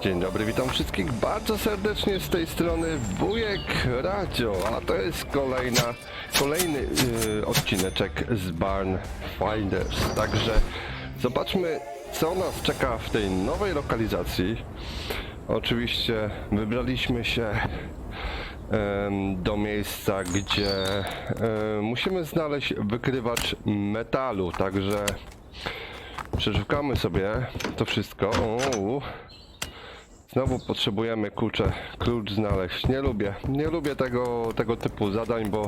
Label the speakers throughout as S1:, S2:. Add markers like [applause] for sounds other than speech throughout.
S1: Dzień dobry, witam wszystkich bardzo serdecznie z tej strony Wujek Radio, a to jest kolejna, kolejny yy, odcineczek z Barn Finders. Także zobaczmy, co nas czeka w tej nowej lokalizacji. Oczywiście wybraliśmy się do miejsca, gdzie musimy znaleźć wykrywacz metalu, także przeszukamy sobie to wszystko. O, Znowu potrzebujemy klucze, klucz znaleźć. Nie lubię, nie lubię tego, tego typu zadań, bo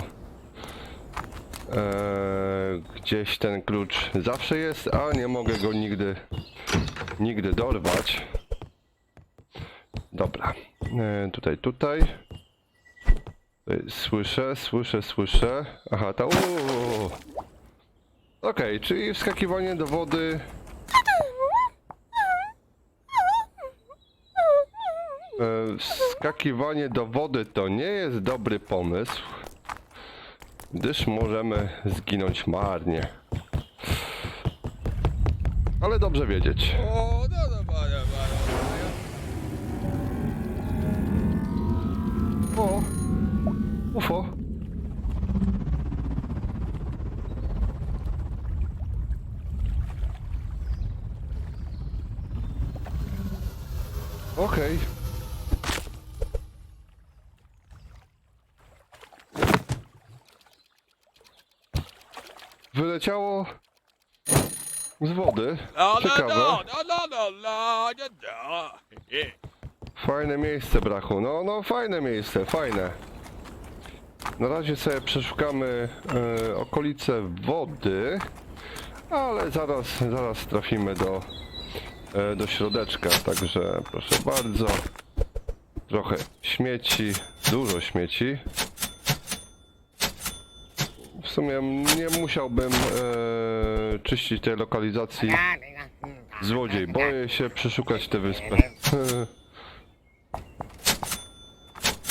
S1: e, gdzieś ten klucz zawsze jest, a nie mogę go nigdy, nigdy dorwać. Dobra, e, tutaj, tutaj. Tutaj Słyszę, słyszę, słyszę. Aha, ta. Okej, czyli wskakiwanie do wody E, Wskakiwanie do wody to nie jest dobry pomysł, gdyż możemy zginąć marnie. Ale dobrze wiedzieć.
S2: O, no, no, panie.
S1: O! UFO! Okej. Wyleciało z wody.
S2: No, no,
S1: Ciekawe.
S2: no, no, no, no, no, no, no. Eh,
S1: Fajne miejsce, brachu. No, no, fajne miejsce, fajne. Na razie sobie przeszukamy e, okolice wody, ale zaraz, zaraz trafimy do, e, do środeczka, także proszę bardzo. Trochę śmieci, dużo śmieci. Sumie nie musiałbym e, czyścić tej lokalizacji. Złodziej, boję się przeszukać tę wyspę. [laughs]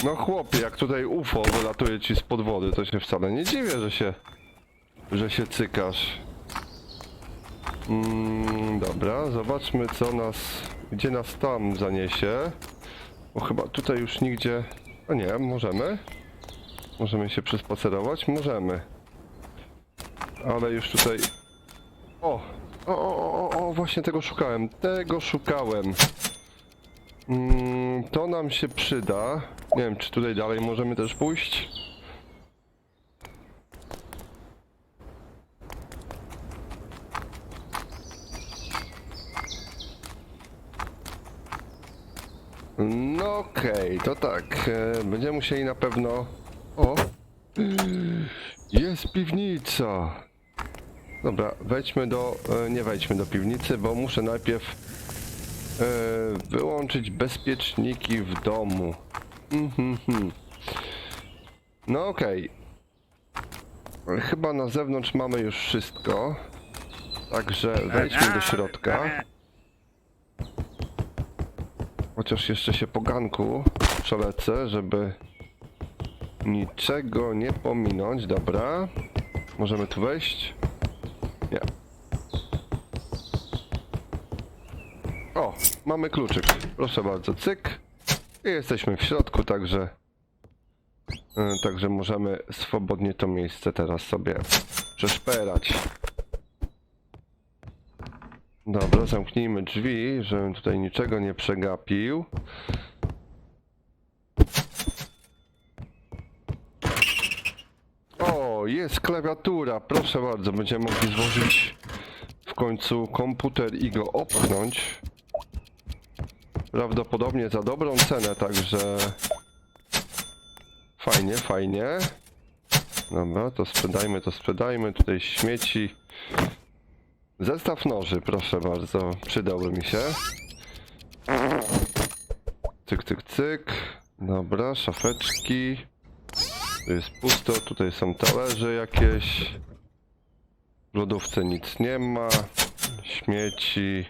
S1: No chłopie, jak tutaj UFO wylatuje ci spod wody, to się wcale nie dziwię, że się, że się cykasz. Mm, dobra, zobaczmy co nas, gdzie nas tam zaniesie. Bo chyba tutaj już nigdzie, o nie, możemy? Możemy się przespacerować? Możemy. Ale już tutaj, o, o, o, o, o, właśnie tego szukałem, tego szukałem. Mm, to nam się przyda. Nie wiem, czy tutaj dalej możemy też pójść. No okej, to tak. E, będziemy musieli na pewno... O! Jest piwnica! Dobra, wejdźmy do... E, nie wejdźmy do piwnicy, bo muszę najpierw e, wyłączyć bezpieczniki w domu. Mhm, mhm. No okej. Chyba na zewnątrz mamy już wszystko. Także wejdźmy do środka. Chociaż jeszcze się po ganku przelecę, żeby niczego nie pominąć. Dobra. Możemy tu wejść? Nie. O, mamy kluczyk. Proszę bardzo, cyk. I jesteśmy w środku, także e, także możemy swobodnie to miejsce teraz sobie przeszperać. Dobra, zamknijmy drzwi, żebym tutaj niczego nie przegapił. O, jest klawiatura, proszę bardzo, będziemy mogli złożyć w końcu komputer i go opchnąć. Prawdopodobnie za dobrą cenę, także fajnie, fajnie. Dobra, to sprzedajmy, to sprzedajmy. Tutaj śmieci. Zestaw noży, proszę bardzo, przydałby mi się. Cyk, cyk, cyk. Dobra, szafeczki. Tu jest pusto, tutaj są talerze jakieś. W lodówce nic nie ma. Śmieci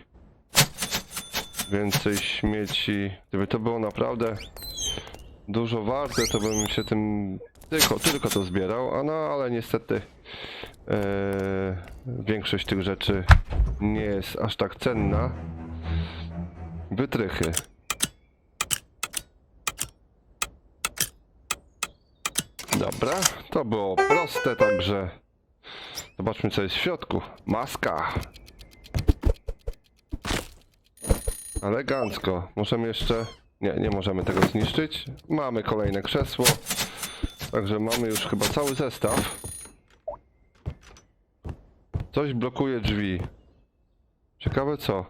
S1: więcej śmieci. Gdyby to było naprawdę dużo warte, to bym się tym tylko, tylko to zbierał, a no ale niestety e, większość tych rzeczy nie jest aż tak cenna. Wytrychy. Dobra, to było proste, także zobaczmy co jest w środku. Maska. Elegancko. Możemy jeszcze... Nie, nie możemy tego zniszczyć. Mamy kolejne krzesło. Także mamy już chyba cały zestaw. Coś blokuje drzwi. Ciekawe co.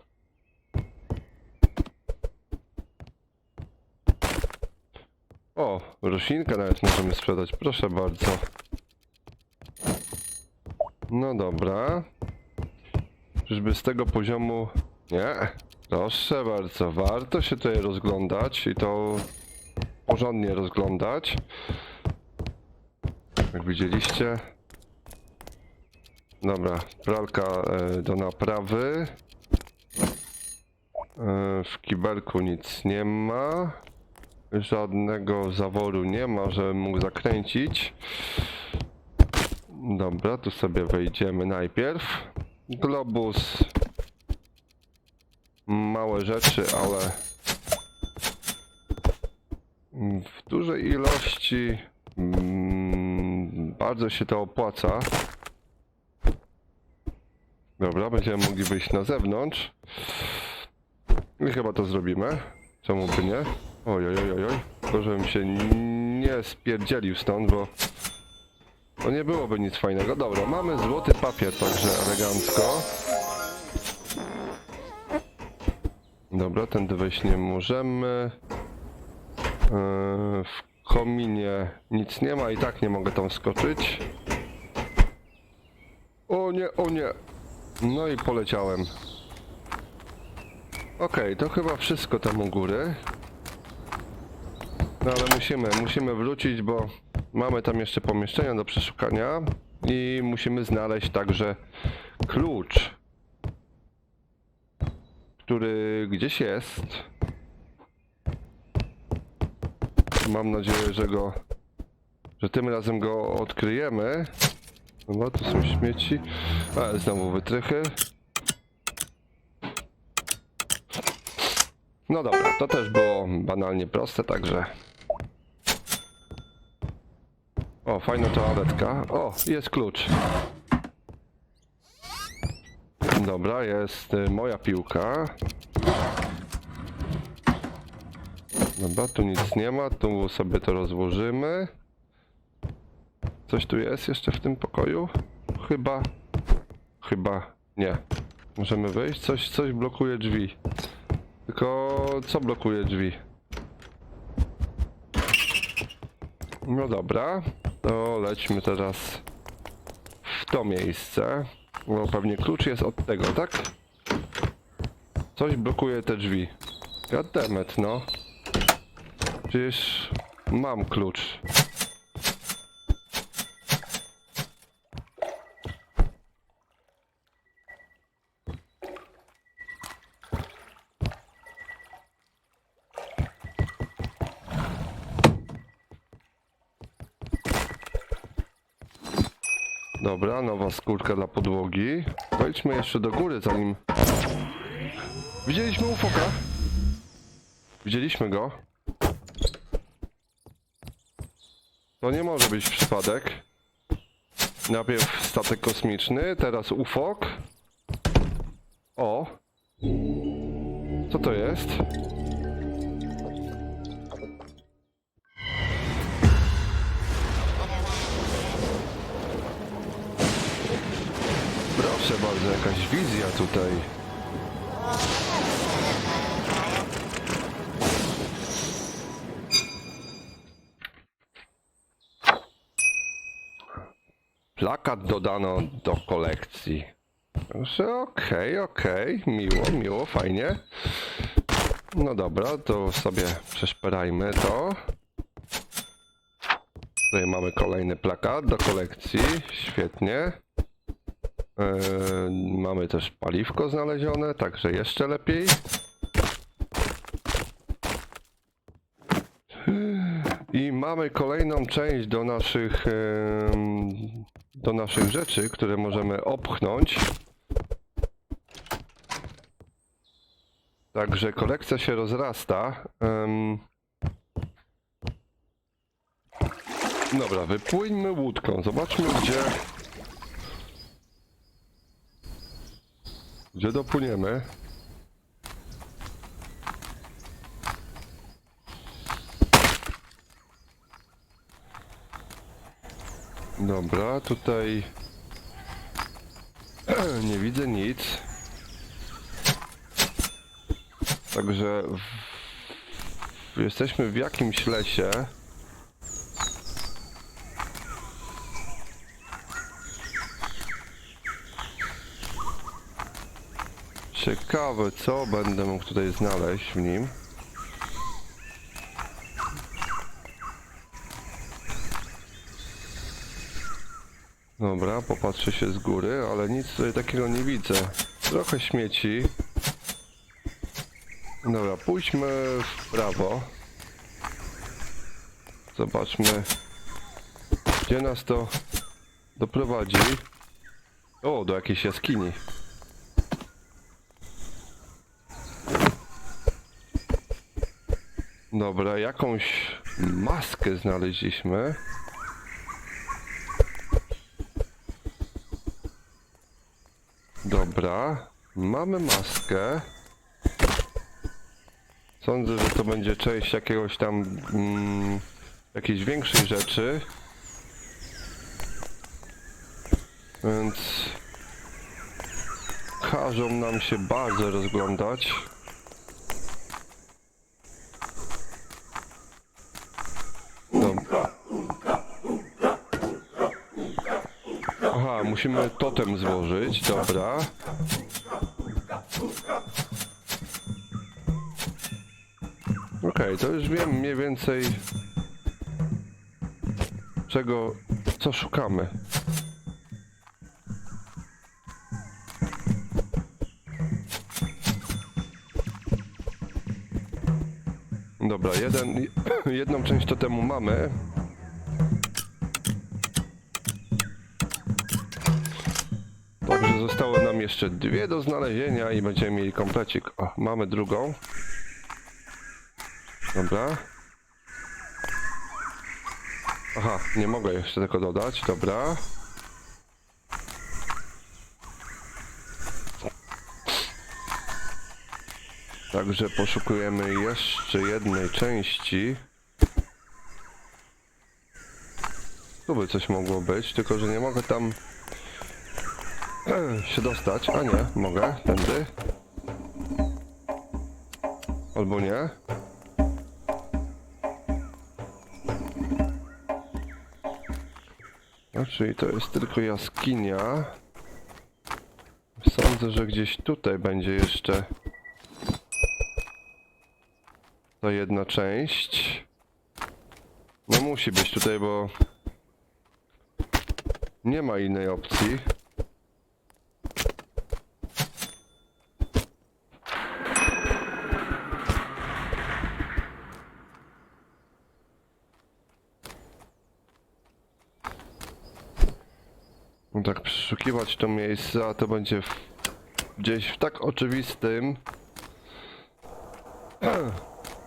S1: O, roślinkę nawet możemy sprzedać. Proszę bardzo. No dobra. Czyżby z tego poziomu... Nie. Proszę bardzo. Warto się tutaj rozglądać i to porządnie rozglądać. Jak widzieliście. Dobra, pralka e, do naprawy. E, w kibelku nic nie ma. Żadnego zaworu nie ma, żebym mógł zakręcić. Dobra, tu sobie wejdziemy najpierw. Globus. Małe rzeczy, ale w dużej ilości mm, bardzo się to opłaca. Dobra, będziemy mogli wyjść na zewnątrz. I chyba to zrobimy. Czemu by nie? Oj, oj, oj, oj. Tylko żebym się nie spierdzielił stąd, bo to nie byłoby nic fajnego. Dobra, mamy złoty papier, także elegancko. Dobra, tędy wejść nie możemy. Yy, w kominie nic nie ma i tak nie mogę tam skoczyć. O nie, o nie. No i poleciałem. Okej, to chyba wszystko tam u góry. No ale musimy, musimy wrócić, bo mamy tam jeszcze pomieszczenia do przeszukania i musimy znaleźć także klucz, który gdzieś jest. Mam nadzieję, że go, że tym razem go odkryjemy. Dobra, tu są śmieci. Znowu wytrychy. No dobra, to też było banalnie proste, także... O, fajna toaletka. O, jest klucz. Dobra, jest y, moja piłka. Dobra, tu nic nie ma, tu sobie to rozłożymy. Coś tu jest jeszcze w tym pokoju? Chyba... Chyba nie. Możemy wejść? Coś, coś blokuje drzwi. Tylko co blokuje drzwi? No dobra, to lećmy teraz w to miejsce. Bo pewnie klucz jest od tego, tak? Coś blokuje te drzwi. Goddammit, no. Przecież mam klucz. Dobra, nowa skórka dla podłogi. Wejdźmy jeszcze do góry, zanim... Widzieliśmy ufoka? Widzieliśmy go? To nie może być przypadek. Najpierw statek kosmiczny, teraz ufok. O! Co to jest? Proszę bardzo, jakaś wizja tutaj. Plakat dodano do kolekcji. Okej, okej, miło, miło, fajnie. No dobra, to sobie przeszperajmy to. Tutaj mamy kolejny plakat do kolekcji, świetnie. Eee, mamy też paliwko znalezione, także jeszcze lepiej. I mamy kolejną część do naszych do naszych rzeczy, które możemy opchnąć. Także kolekcja się rozrasta. Dobra, wypłyńmy łódką. Zobaczmy gdzie... Gdzie dopłyniemy. Dobra, tutaj [clears throat] nie widzę nic. Także w... jesteśmy w jakimś lesie. Ciekawe, co będę mógł tutaj znaleźć w nim. Dobra, popatrzę się z góry, ale nic tutaj takiego nie widzę. Trochę śmieci. Dobra, pójdźmy w prawo. Zobaczmy, gdzie nas to doprowadzi. O, do jakiejś jaskini. Dobra, jakąś maskę znaleźliśmy. Dobra, mamy maskę. Sądzę, że to będzie część jakiegoś tam mm, jakiejś większej rzeczy. Więc każą nam się bardzo rozglądać. Dobra. Aha, musimy totem złożyć, dobra. Okej, to już wiem mniej więcej czego, co szukamy. Dobra, jeden, [clears throat] jedną część totemu mamy. Jeszcze dwie do znalezienia i będziemy mieli komplecik. O, mamy drugą. Dobra. Aha, nie mogę jeszcze tego dodać, dobra. Także poszukujemy jeszcze jednej części. Tu by coś mogło być, tylko że nie mogę tam [clears throat] się dostać. A nie, mogę, tędy. Albo nie. No, czyli to jest tylko jaskinia. Sądzę, że gdzieś tutaj będzie jeszcze ta jedna część. No musi być tutaj, bo nie ma innej opcji. No tak przeszukiwać to miejsce, a to będzie w, gdzieś w tak oczywistym. [clears throat]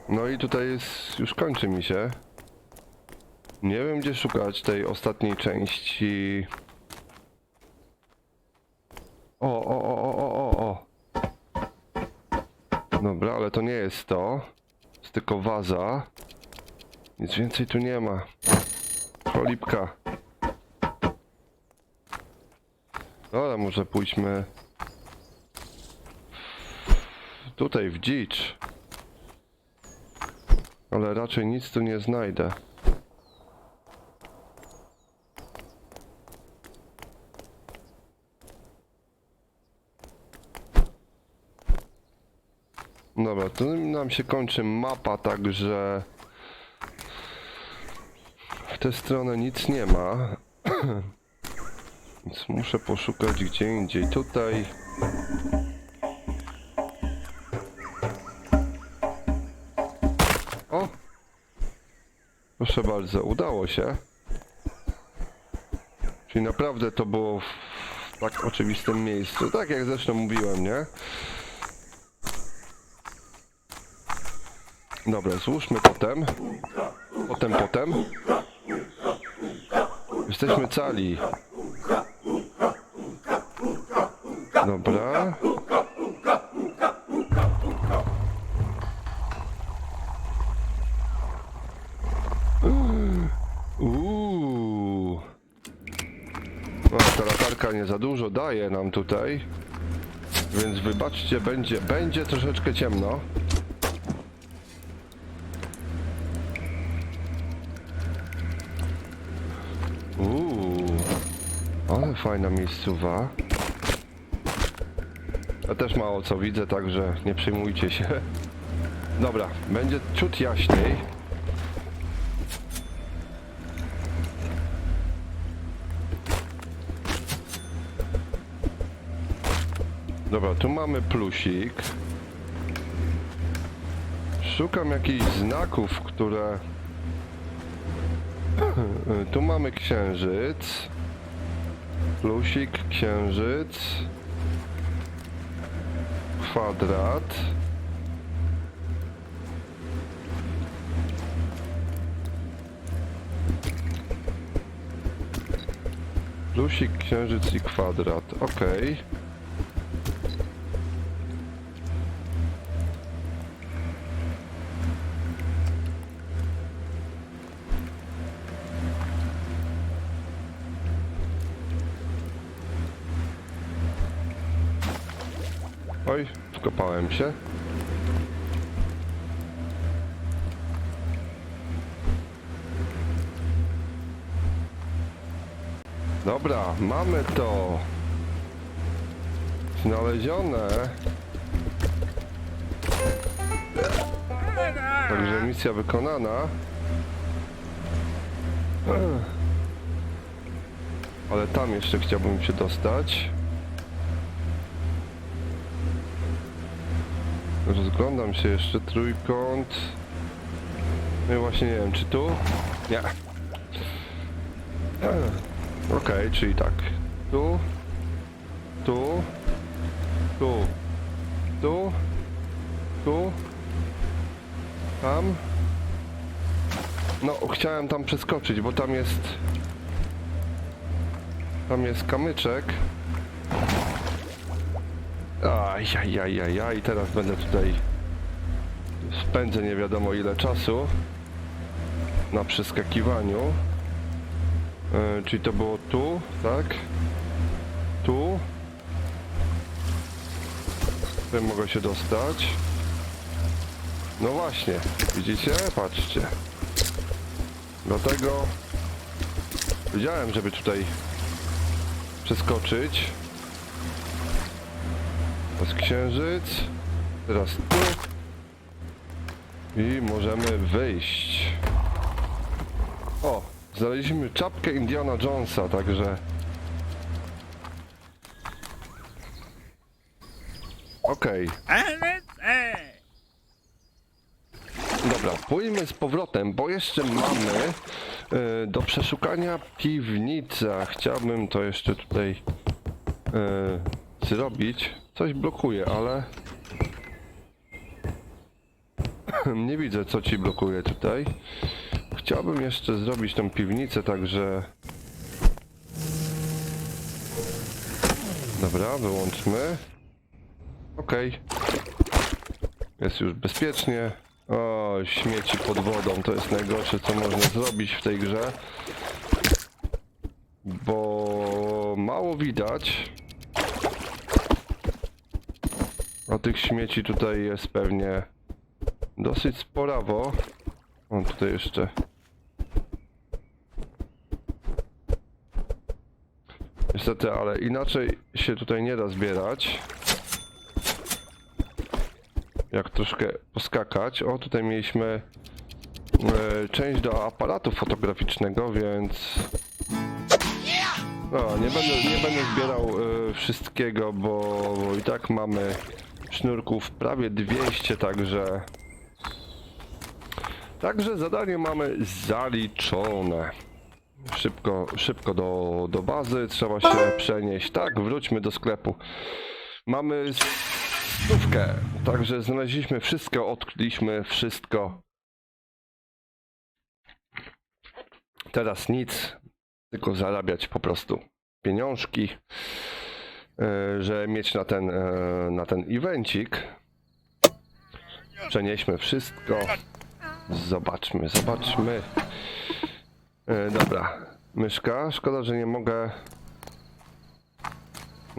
S1: No i tutaj jest, już kończy mi się. Nie wiem gdzie szukać tej ostatniej części. O, o, o, o, o, o, o. Dobra, ale to nie jest to. Jest tylko waza. Nic więcej tu nie ma. Cholipka. Dobra, może pójdźmy tutaj w dzicz. Ale raczej nic tu nie znajdę. Dobra, tu nam się kończy mapa, także w tę stronę nic nie ma. [clears throat] Więc muszę poszukać gdzie indziej. Tutaj. O! Proszę bardzo, udało się. Czyli naprawdę to było w tak oczywistym miejscu. Tak jak zresztą mówiłem, nie? Dobra, złóżmy potem. Potem, potem. Jesteśmy cali. Dobra. Uuu. Ta latarka nie za dużo daje nam tutaj. Więc wybaczcie, będzie, będzie troszeczkę ciemno. Uuu, ale fajna miejscowa. Ja też mało co widzę, także nie przejmujcie się. [laughs] Dobra, będzie ciut jaśniej. Dobra, tu mamy plusik. Szukam jakichś znaków, które... [laughs] Tu mamy księżyc. Plusik, księżyc. Kwadrat. Plusik, księżyc i kwadrat. Okej. Oj, wkopałem się. Dobra, mamy to. Znalezione. Także misja wykonana. Ale tam jeszcze chciałbym się dostać. Rozglądam się jeszcze trójkąt. No i właśnie nie wiem, czy tu? Nie. Okej, czyli tak. Tu. Tu. Tu. Tu. Tu. Tam. No, chciałem tam przeskoczyć, bo tam jest... Tam jest kamyczek. Ajajajajaj, teraz będę tutaj spędzę nie wiadomo ile czasu na przeskakiwaniu. E, czyli to było tu, tak? Tu. Tutaj mogę się dostać. No właśnie, widzicie? Patrzcie. Dlatego wiedziałem, żeby tutaj przeskoczyć. Teraz księżyc. Teraz tu. I możemy wyjść. O, znaleźliśmy czapkę Indiana Jonesa, także... Okej, dobra, pójdźmy z powrotem, bo jeszcze mamy e, do przeszukania piwnica. Chciałbym to jeszcze tutaj e, zrobić. Coś blokuje, ale... [clears throat] Nie widzę, co ci blokuje tutaj. Chciałbym jeszcze zrobić tą piwnicę, także... Dobra, wyłączmy. Okej. Jest już bezpiecznie. O, śmieci pod wodą, to jest najgorsze, co można zrobić w tej grze. Bo mało widać. A tych śmieci tutaj jest pewnie dosyć sporawo. O, tutaj jeszcze. Niestety, ale inaczej się tutaj nie da zbierać. Jak troszkę poskakać. O, tutaj mieliśmy e, część do aparatu fotograficznego, więc no, nie będę, nie będę zbierał e, wszystkiego, bo, bo i tak mamy sznurków prawie 200, także także zadanie mamy zaliczone. Szybko, szybko do, do bazy, trzeba się przenieść. Tak, wróćmy do sklepu. Mamy stówkę, także znaleźliśmy wszystko, odkryliśmy wszystko. Teraz nic. tylko zarabiać po prostu pieniążki, że mieć na ten, e, na ten evencik. Przenieśmy wszystko. Zobaczmy, zobaczmy. E, dobra, myszka. Szkoda, że nie mogę.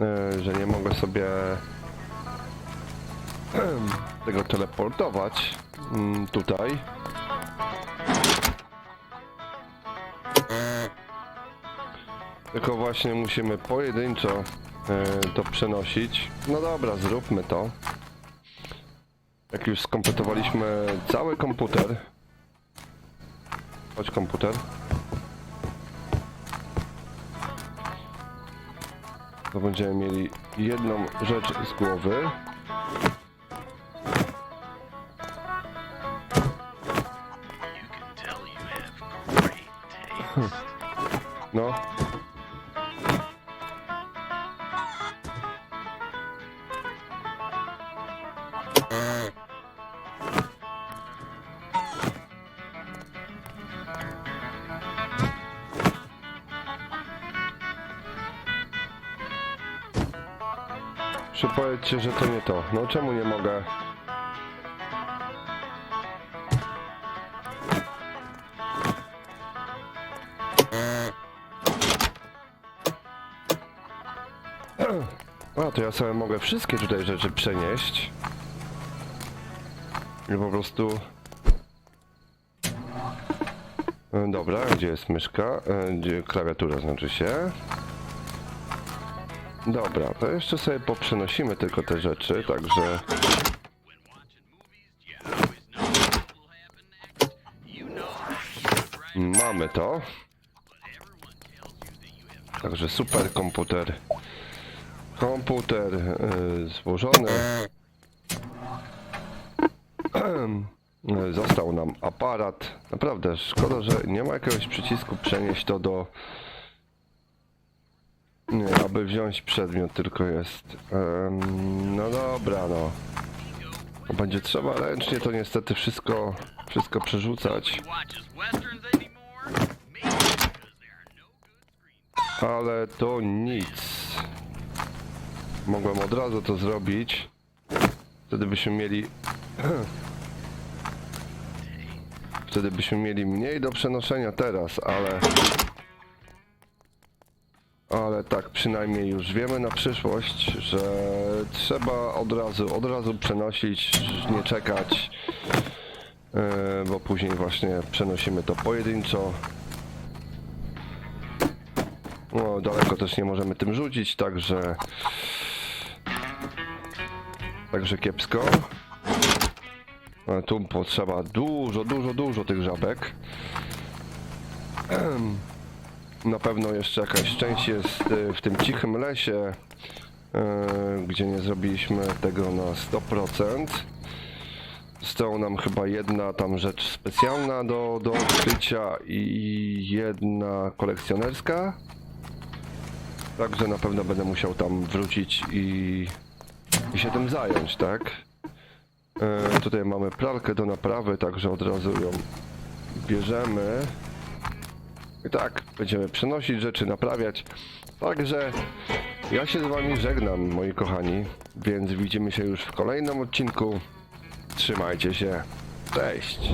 S1: E, że nie mogę sobie [clears throat] tego teleportować mm, tutaj. Tylko właśnie musimy pojedynczo e, to przenosić. No dobra, zróbmy to. Jak już skompletowaliśmy cały komputer. Chodź komputer. To będziemy mieli jedną rzecz z głowy.
S3: Tell
S1: No. Przypowiedzcie, że to nie to. No czemu nie mogę? A, to ja sobie mogę wszystkie tutaj rzeczy przenieść. I po prostu... E, Dobra, gdzie jest myszka? E, Gdzie klawiatura znaczy się? Dobra, to jeszcze sobie poprzenosimy tylko te rzeczy, także... Mamy to. Także super komputer. Komputer y, złożony. Został nam aparat. Naprawdę szkoda, że nie ma jakiegoś przycisku przenieść to do. Nie, aby wziąć przedmiot, tylko jest. no dobra, no. Będzie trzeba ręcznie to niestety wszystko, wszystko przerzucać. Ale to nic. Mogłem od razu to zrobić. Wtedy byśmy mieli. [clears throat] Wtedy byśmy mieli mniej do przenoszenia teraz, ale. Ale tak, przynajmniej już wiemy na przyszłość, że trzeba od razu, od razu przenosić, nie czekać, yy, bo później właśnie przenosimy to pojedynczo. No, daleko też nie możemy tym rzucić, także... Także kiepsko. Tu potrzeba dużo, dużo, dużo tych żabek. Na pewno jeszcze jakaś część jest y, w tym cichym lesie, y, gdzie nie zrobiliśmy tego na 100%. Została nam chyba jedna tam rzecz specjalna do, do odkrycia i jedna kolekcjonerska. Także na pewno będę musiał tam wrócić i, i się tym zająć, tak? E, tutaj mamy pralkę do naprawy, także od razu ją bierzemy. I tak, będziemy przenosić rzeczy, naprawiać. Także ja się z wami żegnam, moi kochani, więc widzimy się już w kolejnym odcinku. Trzymajcie się. Cześć!